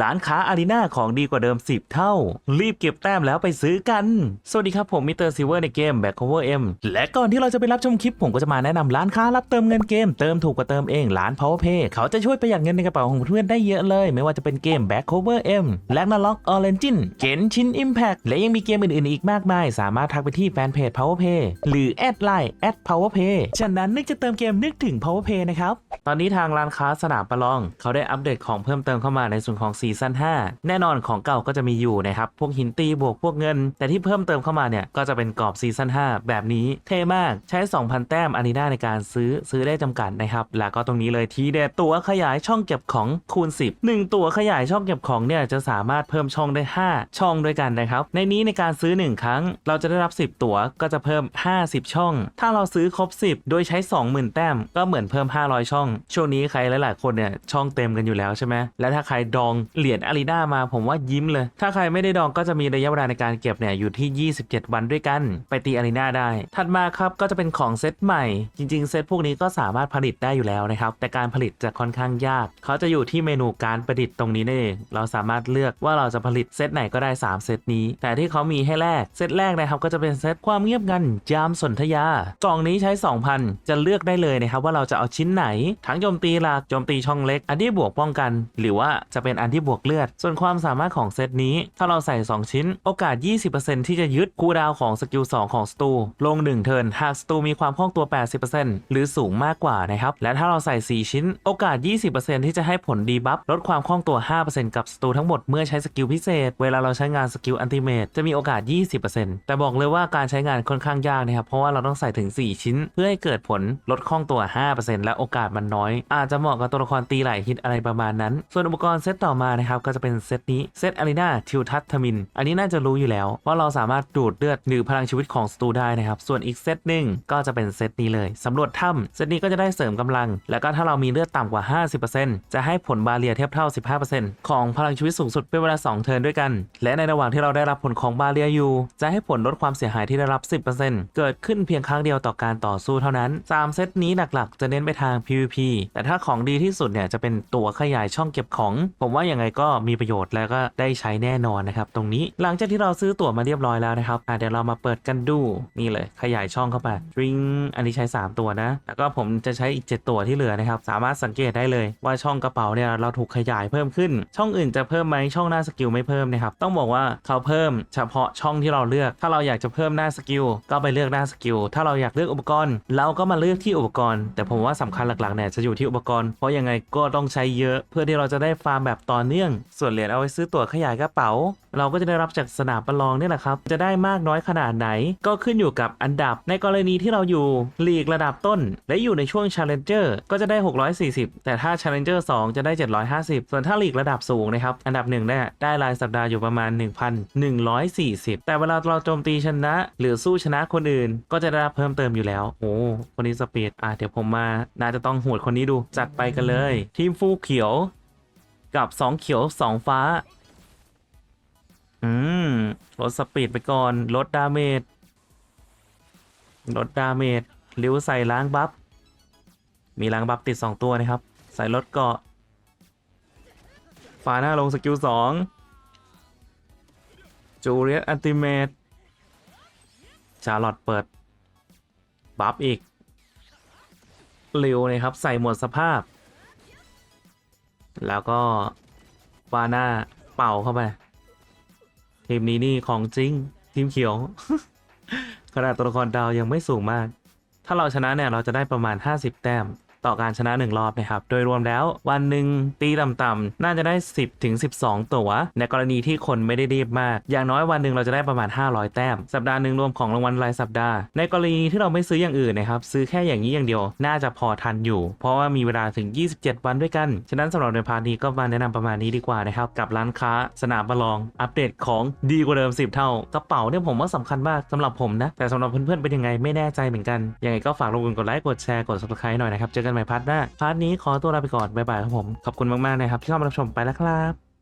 ร้านค้าอารีนาของดีกว่าเดิม 10 เท่า รีบเก็บแต้มแล้วไปซื้อกัน สวัสดีครับผมมิสเตอร์ซิเวอร์ในเกม Back Cover M และก่อนที่เราจะไปรับชมคลิปผมก็จะมาแนะนำร้านค้ารับเติมเงินเกม เติมถูกกว่าเติมเองร้าน Power Pay เขาจะช่วยประหยัดเงินในกระเป๋าของเพื่อนได้เยอะเลย ไม่ว่าจะเป็นเกม Back Cover M และ n a l o g Origin เกนชิน Impact และยังมีเกมอื่นๆอีกมากมาย สามารถทักไปที่แฟนเพจ Power Pay หรือแอดไลน์แอด Power Pay ฉะนั้นนึกจะเติมเกมนึกถึง Power Pay นะครับตอนนี้ทางร้านค้าสนามประลอง เขาได้อัปเดตของเพิ่มเติมเข้ามาในส่วนของซีซั่น5 แน่นอนของเก่าก็จะมีอยู่นะครับ พวกหินตีบวกพวกเงิน แต่ที่เพิ่มเติมเข้ามาเนี่ย ก็จะเป็นกรอบซีซั่น5 แบบนี้เท่มากใช้ 2,000 แต้มอานีนาในการซื้อซื้อได้จำกัดนะครับ แล้วก็ตรงนี้เลยทีเด็ดตัวขยายช่องเก็บของคูณ 10 1 ตัวขยายช่องเก็บของเนี่ยจะสามารถเพิ่มช่องได้ 5 ช่องด้วยกันนะครับ ในนี้ในการซื้อ 1 ครั้ง เราจะได้รับ 10 ตัวก็จะเพิ่ม 50 ช่อง ถ้าเราซื้อครบ 10 โดยใช้ 20,000 แต้ม ก็เหมือนเพิ่ม 500 ช่อง ช่วงนี้ใครหลาย ๆ คนเนี่ยช่องเต็มกันอยู่แล้วใช่ไหมและถ้าใครดองเหรียญอารีนามาผมว่ายิ้มเลย ถ้าใครไม่ได้ดองก็จะมีระยะเวลาในการเก็บเนี่ยอยู่ที่ 27 วันด้วยกัน ไปตีอารีนาได้ ถัดมาครับก็จะเป็นของเซตใหม่ จริง ๆ เซตพวกนี้ก็สามารถผลิตได้อยู่แล้วนะครับ แต่การผลิตจะค่อนข้างยาก เขาจะอยู่ที่เมนูการประดิษฐ์ตรงนี้นั่เองเราสามารถเลือกว่าเราจะผลิตเซตไหนก็ได้ 3 เซตนี้ แต่ที่เขามีให้แลกเซตแรกนะครับก็จะเป็นเซตความเงียบงันยามสนธยากล่องนี้ใช้ 2,000 จะเลือกได้เลยนะครับว่าเราจะเอาชิ้นไหน ทั้งโจมตีหลักโจมตีช่องเล็ก อันที่บวกป้องกัน หรือว่าจะเป็นอันที่บวกเลือด ส่วนความสามารถของเซตนี้ ถ้าเราใส่ 2 ชิ้น โอกาส 20%ที่จะยึดคูดาวของสกิล 2 ของสตู ลง 1 เทิร์นหากสตูมีความคล่องตัว 80%หรือสูงมากกว่านะครับ และถ้าเราใส่ 4 ชิ้น โอกาส 20%ที่จะให้ผลดีบัฟลดความคล่องตัว 5%กับสตูทั้งหมดเมื่อใช้สกิลพิเศษ เวลาเราใช้งานสกิลอันติเมตจะมีโอกาส 20%แต่บอกเลยว่าการใช้งานค่อนข้างยากนะครับ เพราะว่าเราต้องใส่ถึง 4 ชิ้น เพื่อให้เกิดผลลดคล่องตัว 5%และโอกาสมันน้อย อาจจะเหมาะกับตัวละครตีไหลฮิตอะไรประมาณนั้น ส่วนอุปกรณ์เซตต่อมานะครับก็จะเป็นเซตนี้เซตอารีนาทิวทัศทมิน อันนี้น่าจะรู้อยู่แล้ว ว่าเราสามารถดูดเลือดหรือพลังชีวิตของสตูได้นะครับ ส่วนอีกเซตหนึ่งก็จะเป็นเซตนี้เลยสำรวจถ้ำเซตนี้ก็จะได้เสริมกำลัง แล้วก็ถ้าเรามีเลือดต่ำกว่า 50%จะให้ผลบาเรียเทียบเท่า 15%ของพลังชีวิตสูงสุดเป็นเวลา 2 เทิร์นด้วยกัน และในระหว่างที่เราได้รับผลของบาเรียอยู่ จะให้ผลลดความเสียหายที่ได้รับ 10%เกิดขึ้นเพียงครั้งเดียวต่อการต่อสู้เท่านั้นสามเซตนี้หลักๆ จะเน้นไปทาง PVP แต่ถ้าของดีที่สุดเนี่ยจะเป็นตัวขยายช่องเก็บของ ผมว่ายังไงก็มีประโยชน์แล้วก็ได้ใช้แน่นอนนะครับ ตรงนี้หลังจากที่เราซื้อตั๋วมาเรียบร้อยแล้วนะครับเดี๋ยวเรามาเปิดกันดูนี่เลย ขยายช่องเข้าไปดริงอันนี้ใช้ 3 ตัวนะ แล้วก็ผมจะใช้อีก 7 ตัวที่เหลือนะครับ สามารถสังเกตได้เลยว่าช่องกระเป๋าเนี่ยเราถูกขยายเพิ่มขึ้น ช่องอื่นจะเพิ่มไหมช่องหน้าสกิลไม่เพิ่มนะครับ ต้องบอกว่าเขาเพิ่มเฉพาะช่องที่เราเลือก ถ้าเราอยากจะเพิ่มหน้าสกิลก็ไปเลือกหน้าสกิล ถ้าเราอยากเลือกอุปกรณ์ เราก็มาเลือกที่อุปกรณ์ แต่ผมว่าสำคัญหลักๆเนี่ยจะอยู่ที่อุปกรณ์ เพราะยังไงก็ต้องใช้เยอะเพื่อที่เราจะได้ฟาร์มแบบต่อเนื่อง ส่วนเหรียญเอาไว้ซื้อตั๋วขยายกระเป๋า เราก็จะได้รับจากสนามประลองนี่แหละครับ จะได้มากน้อยขนาดไหน ก็ขึ้นอยู่กับอันดับ ในกรณีที่เราอยู่ลีกระดับต้น และอยู่ในช่วง Challenger ก็จะได้ 640 แต่ถ้า Challenger 2 จะได้ 750 ส่วนถ้าลีกระดับสูงนะครับ อันดับหนึ่งเนี่ยได้รายสัปดาห์อยู่ประมาณ 1,140 แต่เวลาเราโจมตีชนะ หรือสู้ชนะคนอื่น ก็จะได้รับเพิ่มเติมอยู่แล้ว โอ้ คนนี้สปีด อะ เดี๋ยวผมมา น่าจะต้องหวดคนนี้ดู จัดไปกันเลย ทีมฟูเขียว กับ2เขียว2ฟ้า อืมลดสปีดไปก่อน ลดดาเมจ ลดดาเมจริ้วใส่ล้างบัฟ มีล้างบัฟติด2ตัวนะครับ ใส่ลดเกาะฟ้าหน้าลงสกิล2จูเลียสอันติเมตชาร์ลอตเปิด บัฟอีกเร็วเลยครับ ใส่หมดสภาพ แล้วก็วาหน้าเป่าเข้าไปทีมนี้นี่ของจริง ทีมเขียวขนาดตัวละครดาวยังไม่สูงมาก ถ้าเราชนะเนี่ยเราจะได้ประมาณ 50 แต้ม ต่อการชนะ1รอบนะครับ โดยรวมแล้ววันหนึ่งตีต่ำๆน่าจะได้ 10ถึง12 ตัว ในกรณีที่คนไม่ได้รีบมาก อย่างน้อยวันหนึ่งเราจะได้ประมาณ 500 แต้ม สัปดาห์หนึ่งรวมของรางวัลรายสัปดาห์ ในกรณีที่เราไม่ซื้ออย่างอื่นนะครับ ซื้อแค่อย่างนี้อย่างเดียว น่าจะพอทันอยู่ เพราะว่ามีเวลาถึง 27 วันด้วยกัน ฉะนั้นสำหรับในพาร์ทนี้ก็มาแนะนำประมาณนี้ดีกว่านะครับ กับร้านค้าสนามประลอง อัปเดตของดีกว่าเดิม 10 เท่ากระเป๋าเนี่ยผมว่าสำคัญมากสำหรับผมนะแต่สำหรับเพื่อนๆเป็นยังไงไม่แน่ใจเหมือนกันยังไงก็ฝากรบกดไลค์กดแชร์กด subscribe หน่อยนะครับเจอกันใหม่พาร์ทหน้าพาร์ทนี้ขอตัวลาไปก่อนบ๊ายบายครับผมขอบคุณมากๆนะครับที่เข้ามารับชมไปแล้วครับ